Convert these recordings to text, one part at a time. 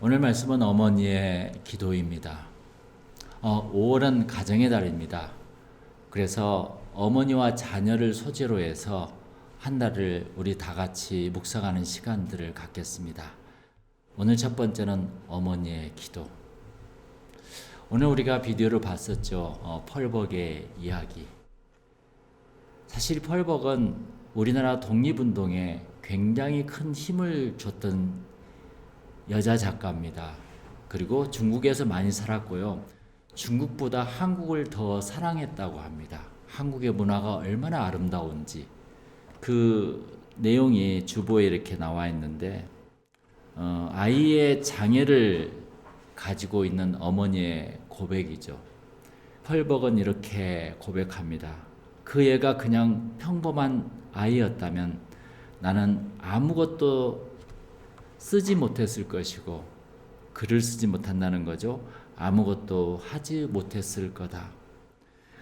오늘 말씀은 어머니의 기도입니다. 어, 5월은 가정의 달입니다. 그래서 어머니와 자녀를 소재로 해서 한 달을 우리 다 같이 묵상하는 시간들을 갖겠습니다. 오늘 첫 번째는 어머니의 기도. 오늘 우리가 비디오를 봤었죠. 어, 펄벅의 이야기. 사실 펄벅은 우리나라 독립운동에 굉장히 큰 힘을 줬던 여자 작가입니다. 그리고 중국에서 많이 살았고요. 중국보다 한국을 더 사랑했다고 합니다. 한국의 문화가 얼마나 아름다운지 그 내용이 주보에 이렇게 나와 있는데 어, 아이의 장애를 가지고 있는 어머니의 고백이죠. 펄벅은 이렇게 고백합니다. 그 애가 그냥 평범한 아이였다면 나는 아무것도 쓰지 못했을 것이고 글을 쓰지 못한다는 거죠. 아무것도 하지 못했을 거다.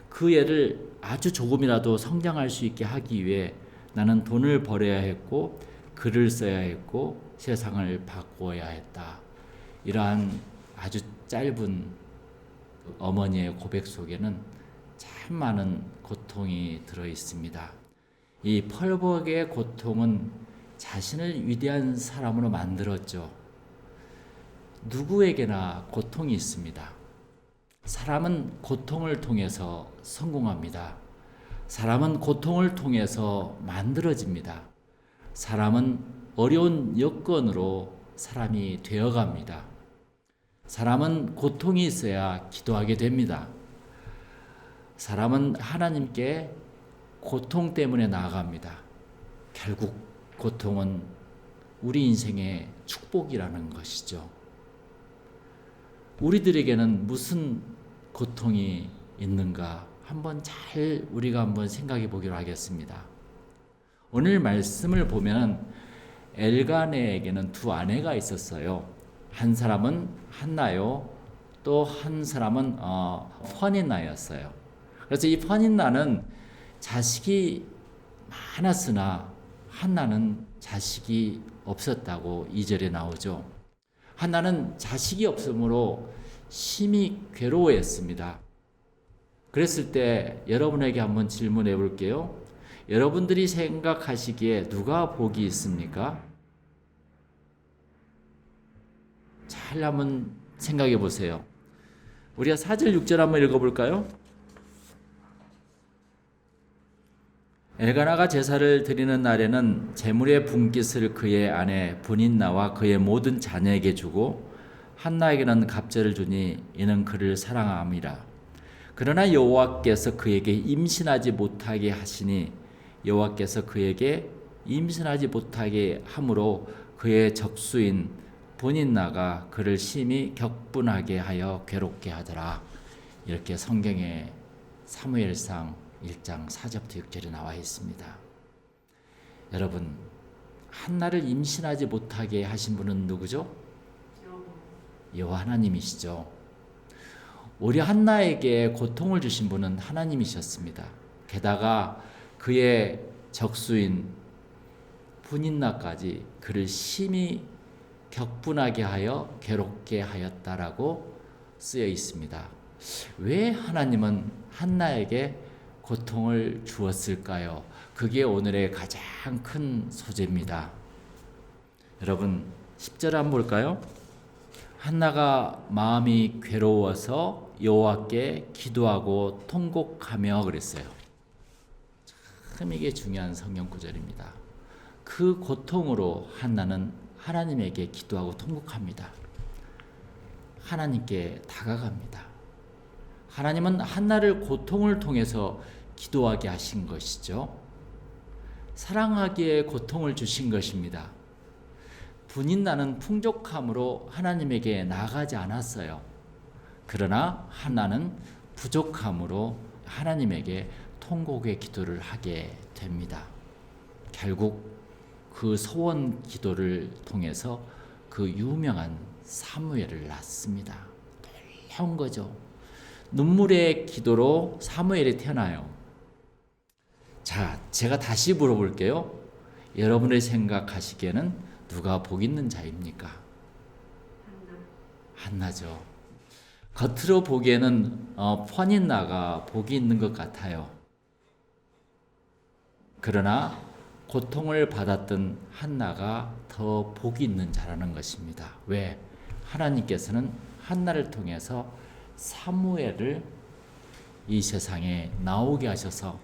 그 애를 아주 조금이라도 성장할 수 있게 하기 위해 나는 돈을 벌어야 했고 글을 써야 했고 세상을 바꾸어야 했다. 이러한 아주 짧은 어머니의 고백 속에는 참 많은 고통이 들어 있습니다. 이 펄벅의 고통은 자신을 위대한 사람으로 만들었죠. 누구에게나 고통이 있습니다. 사람은 고통을 통해서 성공합니다. 사람은 고통을 통해서 만들어집니다. 사람은 어려운 여건으로 사람이 되어갑니다. 사람은 고통이 있어야 기도하게 됩니다. 사람은 하나님께 고통 때문에 나아갑니다. 결국 고통은 우리 인생의 축복이라는 것이죠. 우리들에게는 무슨 고통이 있는가 한번 잘 우리가 한번 생각해 보기로 하겠습니다. 오늘 말씀을 보면 엘가네에게는 두 아내가 있었어요. 한 사람은 한나요, 또 한 사람은 어, 퍼닌나였어요. 그래서 이 퍼닌나는 자식이 많았으나 한나는 자식이 없었다고 이절에 나오죠. 한나는 자식이 없으므로 심히 괴로워했습니다. 그랬을 때 여러분에게 한번 질문해 볼게요. 여러분들이 생각하시기에 누가 복이 있습니까? 잘 한번 생각해 보세요. 우리가 4절 6절 한번 읽어 볼까요? 엘가나가 제사를 드리는 날에는 제물의 분깃을 그의 아내 분인나와 그의 모든 자녀에게 주고 한나에게는 갑절을 주니 이는 그를 사랑함이라. 그러나 여호와께서 그에게 임신하지 못하게 하시니 여호와께서 그에게 임신하지 못하게 함으로 그의 적수인 본인나가 그를 심히 격분하게 하여 괴롭게 하더라. 이렇게 성경에 사무엘상 1장 4절부터 6절에 나와 있습니다. 여러분, 한나를 임신하지 못하게 하신 분은 누구죠? 여호와 하나님이시죠. 오히려 한나에게 고통을 주신 분은 하나님이셨습니다. 게다가 그의 적수인 분인나까지 그를 심히 격분하게 하여 괴롭게 하였다라고 쓰여 있습니다. 왜 하나님은 한나에게 고통을 주었을까요? 그게 오늘의 가장 큰 소재입니다. 여러분, 10절 한번 볼까요? 한나가 마음이 괴로워서 여호와께 기도하고 통곡하며 그랬어요. 참 이게 중요한 성경 구절입니다. 그 고통으로 한나는 하나님에게 기도하고 통곡합니다. 하나님께 다가갑니다. 하나님은 한나를 고통을 통해서 기도하게 하신 것이죠. 사랑하기에 고통을 주신 것입니다. 분인 나는 풍족함으로 하나님에게 나가지 않았어요. 그러나 하나는 부족함으로 하나님에게 통곡의 기도를 하게 됩니다. 결국 그 소원 기도를 통해서 그 유명한 사무엘을 낳습니다. 놀라운 거죠. 눈물의 기도로 사무엘이 태어나요. 자, 제가 다시 물어볼게요. 여러분의 생각하시기에는 누가 복 있는 자입니까? 한나. 한나 죠. 겉으로 보기에는 어, 펀인나가 복이 있는 것 같아요. 그러나 고통을 받았던 한나가 더 복이 있는 자라는 것입니다. 왜? 하나님께서는 한나를 통해서 사무엘을 이 세상에 나오게 하셔서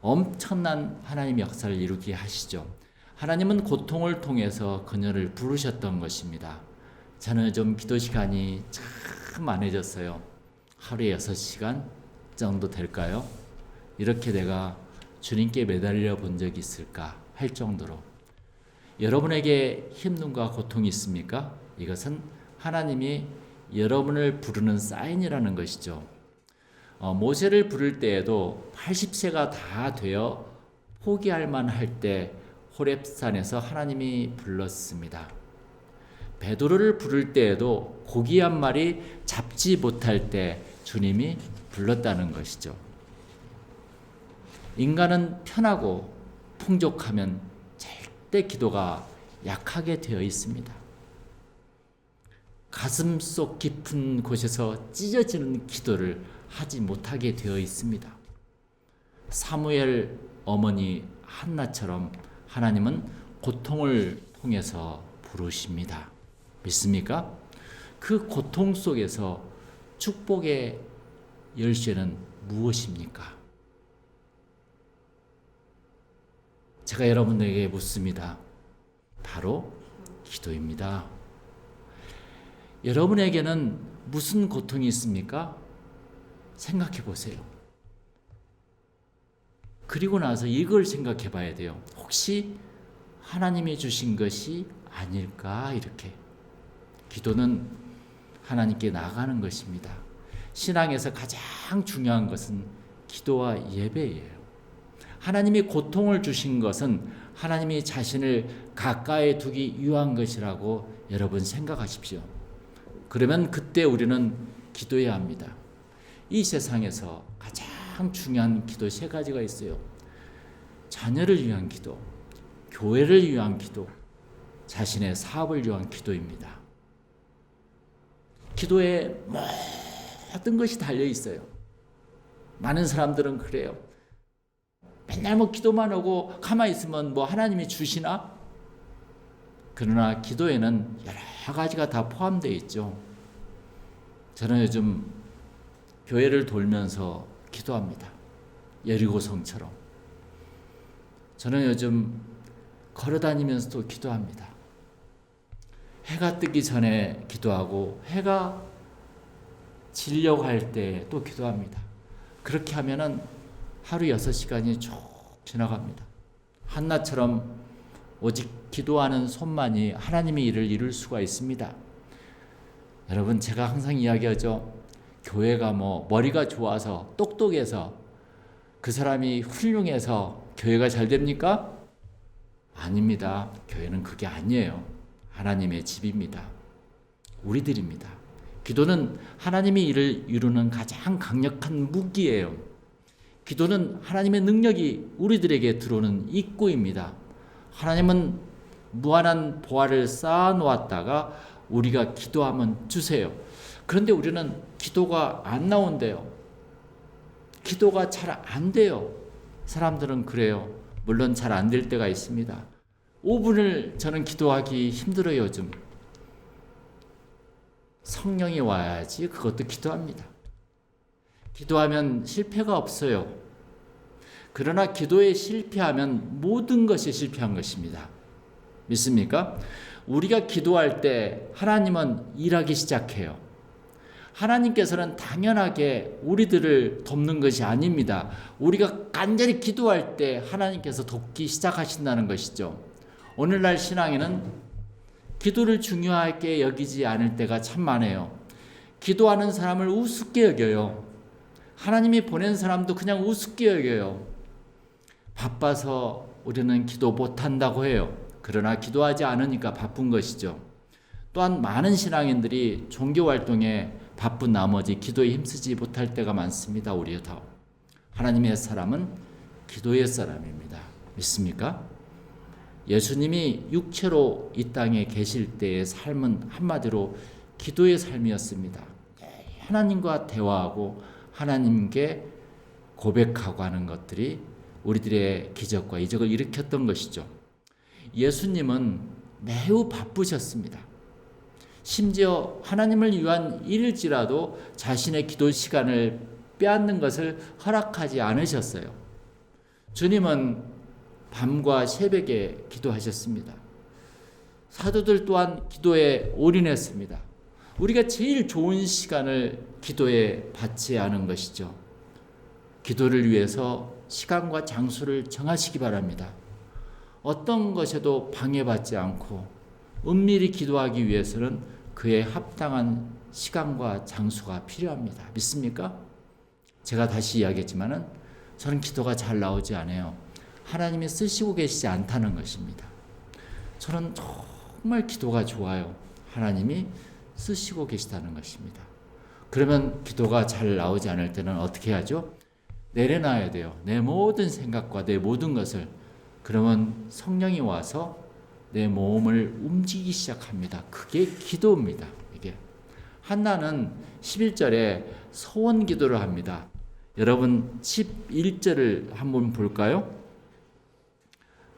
엄청난 하나님의 역사를 이루게 하시죠. 하나님은 고통을 통해서 그녀를 부르셨던 것입니다. 저는 좀 기도 시간이 참 많아졌어요. 하루에 6시간 정도 될까요? 이렇게 내가 주님께 매달려 본 적이 있을까 할 정도로 여러분에게 힘듦과 고통이 있습니까? 이것은 하나님이 여러분을 부르는 사인이라는 것이죠. 어, 모세를 부를 때에도 80세가 다 되어 포기할 만할 때 호렙산에서 하나님이 불렀습니다. 베드로를 부를 때에도 고기 한 마리 잡지 못할 때 주님이 불렀다는 것이죠. 인간은 편하고 풍족하면 절대 기도가 약하게 되어 있습니다. 가슴 속 깊은 곳에서 찢어지는 기도를 하지 못하게 되어 있습니다. 사무엘 어머니 한나처럼 하나님은 고통을 통해서 부르십니다. 믿습니까? 그 고통 속에서 축복의 열쇠는 무엇입니까? 제가 여러분에게 묻습니다. 바로 기도입니다. 여러분에게는 무슨 고통이 있습니까? 생각해 보세요. 그리고 나서 이걸 생각해 봐야 돼요. 혹시 하나님이 주신 것이 아닐까? 이렇게. 기도는 하나님께 나가는 것입니다. 신앙에서 가장 중요한 것은 기도와 예배예요. 하나님이 고통을 주신 것은 하나님이 자신을 가까이 두기 위한 것이라고 여러분 생각하십시오. 그러면 그때 우리는 기도해야 합니다. 이 세상에서 가장 중요한 기도 세 가지가 있어요. 자녀를 위한 기도, 교회를 위한 기도, 자신의 사업을 위한 기도입니다. 기도에 모든 것이 달려 있어요. 많은 사람들은 그래요. 맨날 뭐 기도만 하고 가만히 있으면 뭐 하나님이 주시나? 그러나 기도에는 여러 가지가 다 포함되어 있죠. 저는 요즘 교회를 돌면서 기도합니다. 여리고 성처럼. 저는 요즘 걸어 다니면서도 기도합니다. 해가 뜨기 전에 기도하고 해가 지려고 할 때 또 기도합니다. 그렇게 하면은 하루 6시간이 쭉 지나갑니다. 한나처럼 오직 기도하는 손만이 하나님의 일을 이룰 수가 있습니다. 여러분 제가 항상 이야기하죠. 교회가 뭐 머리가 좋아서 똑똑해서 그 사람이 훌륭해서 교회가 잘 됩니까? 아닙니다. 교회는 그게 아니에요. 하나님의 집입니다. 우리들입니다. 기도는 하나님의 일을 이루는 가장 강력한 무기예요. 기도는 하나님의 능력이 우리들에게 들어오는 입구입니다. 하나님은 무한한 보화를 쌓아 놓았다가 우리가 기도하면 주세요. 그런데 우리는 기도가 안 나온대요. 기도가 잘 안 돼요. 사람들은 그래요. 물론 잘 안 될 때가 있습니다. 5분을 저는 기도하기 힘들어요, 요즘. 성령이 와야지 그것도 기도합니다. 기도하면 실패가 없어요. 그러나 기도에 실패하면 모든 것이 실패한 것입니다. 믿습니까? 우리가 기도할 때 하나님은 일하기 시작해요. 하나님께서는 당연하게 우리들을 돕는 것이 아닙니다. 우리가 간절히 기도할 때 하나님께서 돕기 시작하신다는 것이죠. 오늘날 신앙에는 기도를 중요하게 여기지 않을 때가 참 많아요. 기도하는 사람을 우습게 여겨요. 하나님이 보낸 사람도 그냥 우습게 여겨요. 바빠서 우리는 기도 못한다고 해요. 그러나 기도하지 않으니까 바쁜 것이죠. 또한 많은 신앙인들이 종교 활동에 바쁜 나머지 기도에 힘쓰지 못할 때가 많습니다. 우리도. 하나님의 사람은 기도의 사람입니다. 믿습니까? 예수님이 육체로 이 땅에 계실 때의 삶은 한마디로 기도의 삶이었습니다. 하나님과 대화하고 하나님께 고백하고 하는 것들이 우리들의 기적과 이적을 일으켰던 것이죠. 예수님은 매우 바쁘셨습니다. 심지어 하나님을 위한 일일지라도 자신의 기도 시간을 빼앗는 것을 허락하지 않으셨어요. 주님은 밤과 새벽에 기도하셨습니다. 사도들 또한 기도에 올인했습니다. 우리가 제일 좋은 시간을 기도에 바치야 하는 것이죠. 기도를 위해서 시간과 장소를 정하시기 바랍니다. 어떤 것에도 방해받지 않고 은밀히 기도하기 위해서는 그에 합당한 시간과 장소가 필요합니다. 믿습니까? 제가 다시 이야기했지만은 저는 기도가 잘 나오지 않아요. 하나님이 쓰시고 계시지 않다는 것입니다. 저는 정말 기도가 좋아요. 하나님이 쓰시고 계시다는 것입니다. 그러면 기도가 잘 나오지 않을 때는 어떻게 하죠? 내려놔야 돼요. 내 모든 생각과 내 모든 것을. 그러면 성령이 와서 내 몸을 움직이기 시작합니다. 그게 기도입니다. 이게. 한나는 11절에 소원 기도를 합니다. 여러분 11절을 한번 볼까요?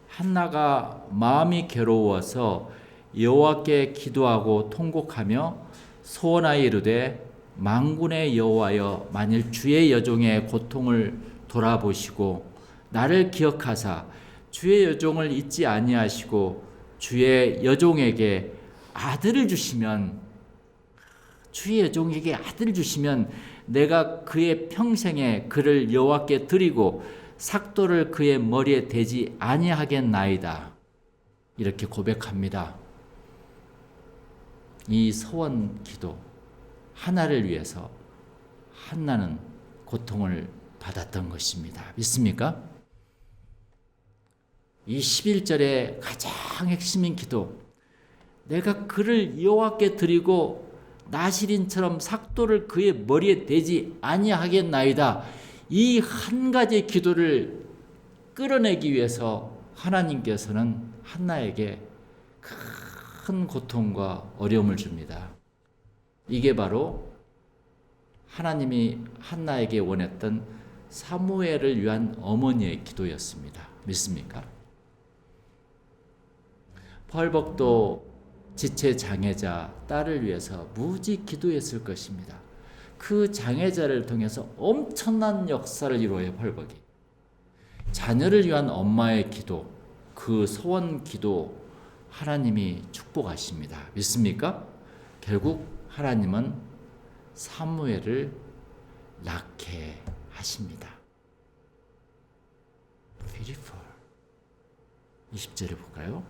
한나가 마음이 괴로워서 여호와께 기도하고 통곡하며 소원하여 이르되 망군의 여호와여 만일 주의 여종의 고통을 돌아보시고 나를 기억하사 주의 여종을 잊지 아니하시고 주의 여종에게 아들을 주시면 주의 여종에게 아들을 주시면 내가 그의 평생에 그를 여호와께 드리고 삭도를 그의 머리에 대지 아니하겠나이다. 이렇게 고백합니다. 이 서원 기도 하나를 위해서 한나는 고통을 받았던 것입니다. 믿습니까? 이 11절의 가장 핵심인 기도. 내가 그를 여호와께 드리고 나시린처럼 삭도를 그의 머리에 대지 아니하겠나이다. 이 한 가지 기도를 끌어내기 위해서 하나님께서는 한나에게 큰 고통과 어려움을 줍니다. 이게 바로 하나님이 한나에게 원했던 사무엘을 위한 어머니의 기도였습니다. 믿습니까? 펄벅도 지체 장애자 딸을 위해서 무지 기도했을 것입니다. 그 장애자를 통해서 엄청난 역사를 이루어요, 펄벅이. 자녀를 위한 엄마의 기도, 그 소원 기도, 하나님이 축복하십니다. 믿습니까? 결국 하나님은 사무엘을 낳게 하십니다. Beautiful. 20절에 볼까요?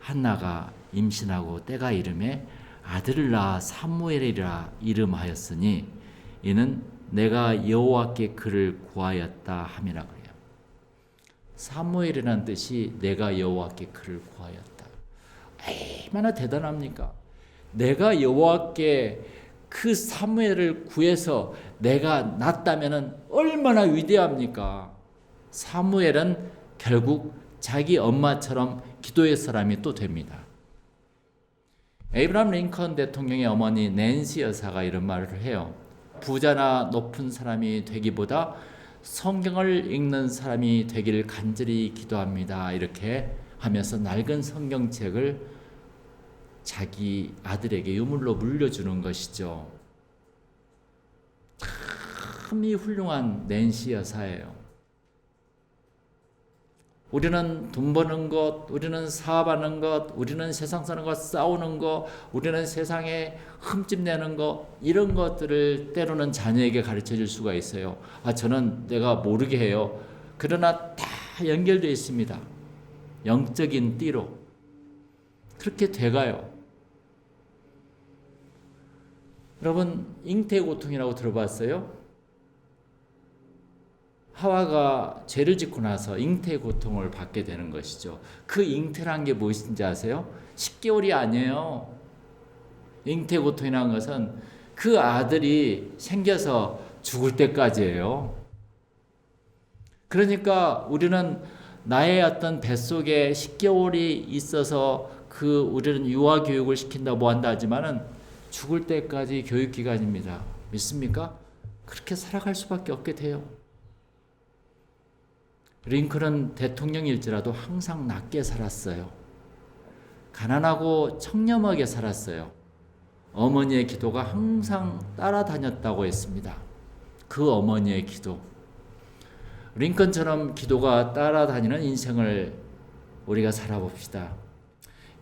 한나가 임신하고 때가 이름에 아들을 낳아 사무엘이라 이름하였으니 이는 내가 여호와께 그를 구하였다 함이라 그래요. 사무엘이라는 뜻이 내가 여호와께 그를 구하였다. 얼마나 대단합니까? 내가 여호와께 그 사무엘을 구해서 내가 낳았다면은 얼마나 위대합니까? 사무엘은 결국 자기 엄마처럼 기도의 사람이 또 됩니다. 에이브람 링컨 대통령의 어머니 낸시 여사가 이런 말을 해요. 부자나 높은 사람이 되기보다 성경을 읽는 사람이 되기를 간절히 기도합니다. 이렇게 하면서 낡은 성경책을 자기 아들에게 유물로 물려주는 것이죠. 참이 훌륭한 낸시 여사예요. 우리는 돈 버는 것, 우리는 사업하는 것, 우리는 세상 사는 것 싸우는 것, 우리는 세상에 흠집 내는 것 이런 것들을 때로는 자녀에게 가르쳐 줄 수가 있어요. 아 저는 내가 모르게 해요. 그러나 다 연결되어 있습니다. 영적인 띠로 그렇게 돼가요. 여러분 잉태 고통이라고 들어봤어요? 하와가 죄를 짓고 나서 잉태 고통을 받게 되는 것이죠. 그 잉태란 게 무엇인지 아세요? 10개월이 아니에요. 잉태 고통이라는 것은 그 아들이 생겨서 죽을 때까지예요. 그러니까 우리는 나의 어떤 뱃속에 10개월이 있어서 그 우리는 유아 교육을 시킨다 뭐 한다 하지만은 죽을 때까지 교육 기간입니다. 믿습니까? 그렇게 살아갈 수밖에 없게 돼요. 링컨은 대통령일지라도 항상 낮게 살았어요. 가난하고 청렴하게 살았어요. 어머니의 기도가 항상 따라다녔다고 했습니다. 그 어머니의 기도. 링컨처럼 기도가 따라다니는 인생을 우리가 살아봅시다.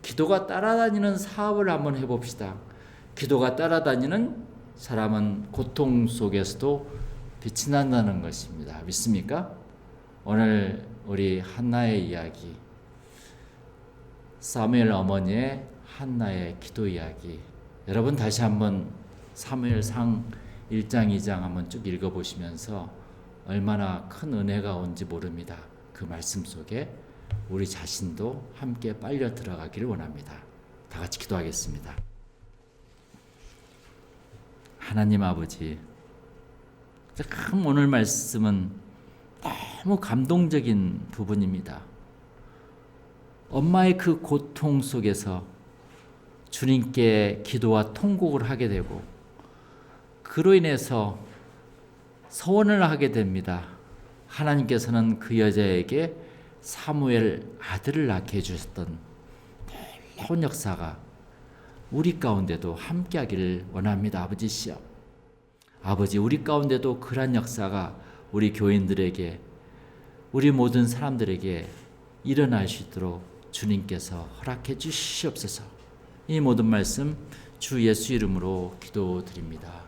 기도가 따라다니는 사업을 한번 해봅시다. 기도가 따라다니는 사람은 고통 속에서도 빛이 난다는 것입니다. 믿습니까? 오늘 우리 한나의 이야기, 사무엘 어머니의 한나의 기도 이야기. 여러분 다시 한번 사무엘상 1장 2장 한번 쭉 읽어 보시면서 얼마나 큰 은혜가 온지 모릅니다. 그 말씀 속에 우리 자신도 함께 빨려 들어가기를 원합니다. 다 같이 기도하겠습니다. 하나님 아버지, 참 오늘 말씀은 너무 감동적인 부분입니다. 엄마의 그 고통 속에서 주님께 기도와 통곡을 하게 되고 그로 인해서 서원을 하게 됩니다. 하나님께서는 그 여자에게 사무엘 아들을 낳게 해주셨던 놀라운 역사가 우리 가운데도 함께 하기를 원합니다. 아버지시여. 아버지 우리 가운데도 그러한 역사가 우리 교인들에게 우리 모든 사람들에게 일어날 수 있도록 주님께서 허락해 주시옵소서. 이 모든 말씀 주 예수 이름으로 기도드립니다.